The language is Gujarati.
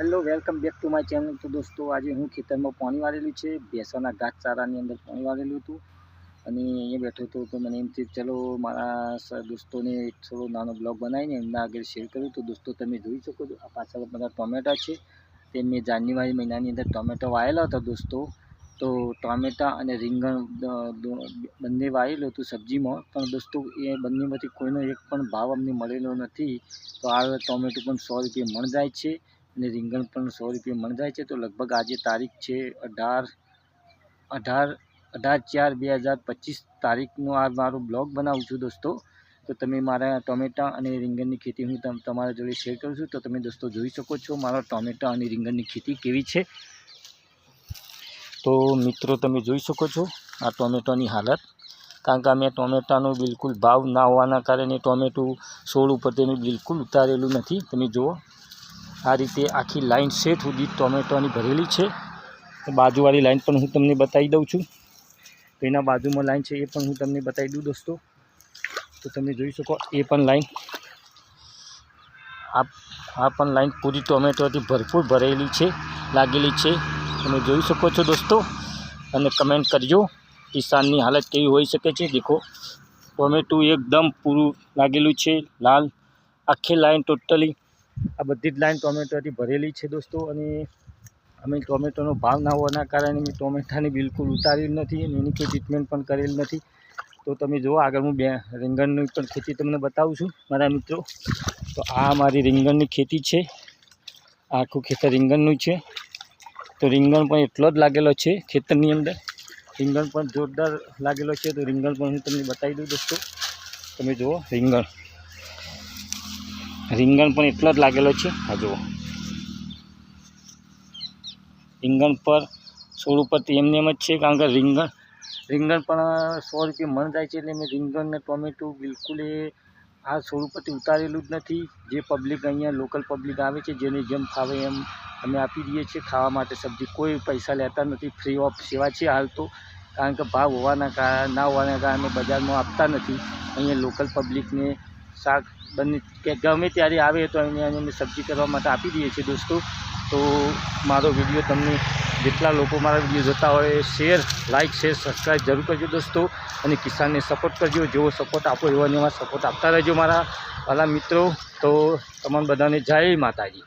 Hello welcome back to my channel તો દોસ્તો, આજે હું ખેતરમાં પાણી વાળેલું છે. ભેંસોના ઘાસચારાની અંદર પાણી વાળેલું હતું. અને અહીંયા બેઠો હતો તો મને એમ થયું ચલો, મારા દોસ્તોને થોડો નાનો બ્લોગ બનાવીને એમના આગળ શેર કર્યું તો દોસ્તો, તમે જોઈ શકો છો, આ પાછળ બધા ટોમેટા છે. તે મેં જાન્યુઆરી મહિનાની અંદર ટોમેટો વાયેલા હતા દોસ્તો. તો ટોમેટા અને રીંગણ બંને વાવેલું હતું સબ્જીમાં. પણ દોસ્તો, એ બંનેમાંથી કોઈનો એક પણ ભાવ અમને મળેલો નથી. તો આ ટોમેટો પણ સો રૂપિયા મણ જાય છે. અને રીંગણ પણ સો રૂપિયા મણ જાય છે. તો લગભગ આજે તારીખ છે અઢાર અઢાર અઢાર ચાર બે હજાર પચીસ તારીખનો આ મારો બ્લોગ બનાવું છું દોસ્તો. તો તમે મારા ટોમેટા અને રીંગણની ખેતી હું તમ, તમારા જોડે શેર કરું છું. તો તમે દોસ્તો જોઈ શકો છો મારા ટોમેટા અને રીંગણની ખેતી કેવી છે. તો મિત્રો તમે જોઈ શકો છો આ ટોમેટોની હાલત. કારણ કે અમે ટોમેટાનો બિલકુલ ભાવ ના હોવાના કારણે ટોમેટું સોળ ઉપર તેનું બિલકુલ ઉતારેલું નથી. તમે જુઓ આ રીતે આખી લાઈન સેટ સુધી ટોમેટોની ભરેલી છે. બાજુવાળી લાઈન પણ હું તમને બતાવી દઉં છું. એના બાજુમાં લાઈન છે એ પણ હું તમને બતાવી દઉં દોસ્તો. તો તમે જોઈ શકો એ પણ લાઈન. આ આ પણ લાઈન પૂરી ટોમેટોથી ભરપૂર ભરેલી છે, લાગેલી છે. તમે જોઈ શકો છો દોસ્તો. અને કમેન્ટ કરજો કિસાનની હાલત કેવી હોઈ શકે છે. દેખો, ટોમેટું એકદમ પૂરું લાગેલું છે, લાલ. આખી લાઈન ટોટલી આ બધી જ લાઈન ટોમેટોથી ભરેલી છે દોસ્તો અને અમે ટોમેટોનો ભાવ ના હોવાના કારણે મેં ટોમેટાને બિલકુલ ઉતારેલ નથી અને એની કોઈ ટ્રીટમેન્ટ પણ કરેલ નથી. તો તમે જુઓ, આગળ હું બે રીંગણની પણ ખેતી તમને બતાવું છું, મારા મિત્રો. તો આ મારી રીંગણની ખેતી છે. આખું ખેતર રીંગણનું છે. તો રીંગણ પણ એટલો જ લાગેલો છે ખેતરની અંદર. રીંગણ પણ જોરદાર લાગેલો છે. તો રીંગણ પણ હું તમને બતાવી દઉં દોસ્તો. તમે જુઓ, રીંગણ. રીંગણ પણ એટલો જ લાગેલો છે. આ જુઓ. રીંગણ પર છોડ ઉપરથી એમને એમ જ છે કારણ કે રીંગણ રીંગણ પણ સો રૂપિયા મન જાય છે એટલે મેં રીંગણ ને ટોમેટું બિલકુલ એ આ છોડ ઉપરથી ઉતારેલું જ નથી. જે પબ્લિક અહીંયા લોકલ પબ્લિક આવે છે જેને જેમ ફાવે એમ અમે આપી દઈએ છીએ ખાવા માટે સબ્જી. કોઈ પૈસા લેતા નથી. ફ્રી ઓફ સેવા છે હાલ તો. કારણ કે ભાવ હોવાના કારણે ના હોવાના કારણે બજારમાં આપતા નથી. અહીંયા લોકલ પબ્લિકને શાક બંને કે ગમે ત્યારે આવે તો એને અમે સબ્જી કરવા માટે આપી દઈએ છીએ દોસ્તો. તો મારો વીડિયો તમને જેટલા લોકો મારા વીડિયો જોતા હોય શેર લાઇક શેર, સબસ્ક્રાઈબ જરૂર કરજો દોસ્તો. અને કિસાનને સપોર્ટ કરજો. જેવો સપોર્ટ આપો એવા એવા સપોર્ટ આપતા રહેજો મારા વાલા મિત્રો. તો તમામ બધાને જય માતાજી.